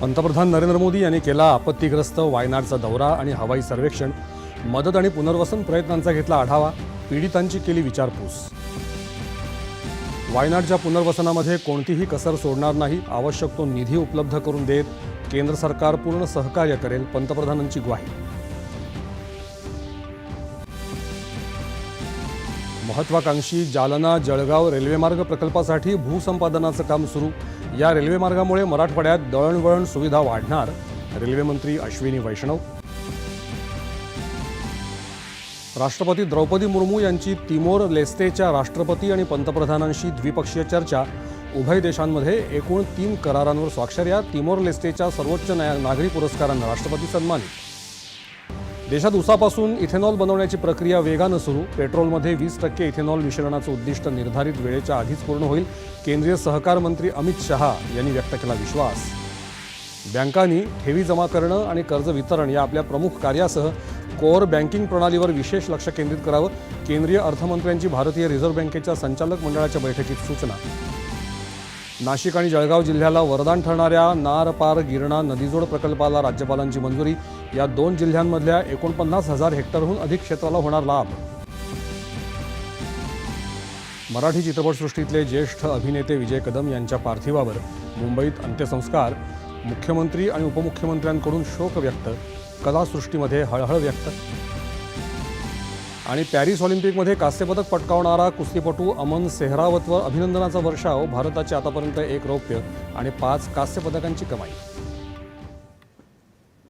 पंतप्रधान नरेंद्र मोदी यांनी केला आपत्तीग्रस्त वायनाडचा दौरा आणि हवाई सर्वेक्षण मदत आणि पुनर्वसन प्रयत्नांचा घेतला आढावा पीडितांची केली विचारपूस. वायनाडच्या पुनर्वसनामध्ये कोणतीही कसर सोडणार नाही आवश्यक तो निधी उपलब्ध करून देत केंद्र सरकार पूर्ण सहकार्य करेल पंतप्रधानांची ग्वाही. महत्वाकांक्षी जालना जळगाव रेल्वेमार्ग प्रकल्पासाठी भूसंपादनाचं काम सुरू. या रेल्वेमार्गामुळे मराठवाड्यात दळणवळण सुविधा वाढणार रेल्वेमंत्री अश्विनी वैष्णव. राष्ट्रपती द्रौपदी मुर्मू यांची तिमोर लेस्तेच्या राष्ट्रपती आणि पंतप्रधानांशी द्विपक्षीय चर्चा. उभय देशांमध्ये एकूण तीन करारांवर स्वाक्षऱ्या तिमोर लेस्तेच्या सर्वोच्च न्याय नागरी पुरस्कारांना राष्ट्रपती सन्मानित. देशात उसापासून इथेनॉल बनवण्याची प्रक्रिया वेगानं सुरू. पेट्रोलमध्ये वीस टक्के इथेनॉल मिश्रणाचं उद्दिष्ट निर्धारित वेळेच्या आधीच पूर्ण होईल. केंद्रीय सहकार मंत्री अमित शहा यांनी व्यक्त केला विश्वास. बँकांनी ठेवी जमा करणं आणि कर्ज वितरण या आपल्या प्रमुख कार्यासह कोअर बँकिंग प्रणालीवर विशेष लक्ष केंद्रित करावं. केंद्रीय अर्थमंत्र्यांची भारतीय रिझर्व्ह बँकेच्या संचालक मंडळाच्या बैठकीत सूचना. नाशिक आणि जळगाव जिल्ह्याला वरदान ठरणाऱ्या नारपार गिरणा नदीजोड प्रकल्पाला राज्यपालांची मंजुरी. या दोन जिल्ह्यांमधल्या एकोणपन्नास हजार हेक्टरहून अधिक क्षेत्राला होणार लाभ. मराठी चित्रपटसृष्टीतले ज्येष्ठ अभिनेते विजय कदम यांच्या पार्थिवावर मुंबईत अंत्यसंस्कार. मुख्यमंत्री आणि उपमुख्यमंत्र्यांकडून शोक व्यक्त. कलासृष्टीमध्ये हळहळ व्यक्त. आणि पॅरिस ऑलिम्पिकमध्ये कांस्यपदक पटकावणारा कुस्तीपटू अमन सेहरावतवर अभिनंदनाचा वर्षाव भारताचे आतापर्यंत एक रौप्य आणि पाच कांस्यपदकांची कमाई.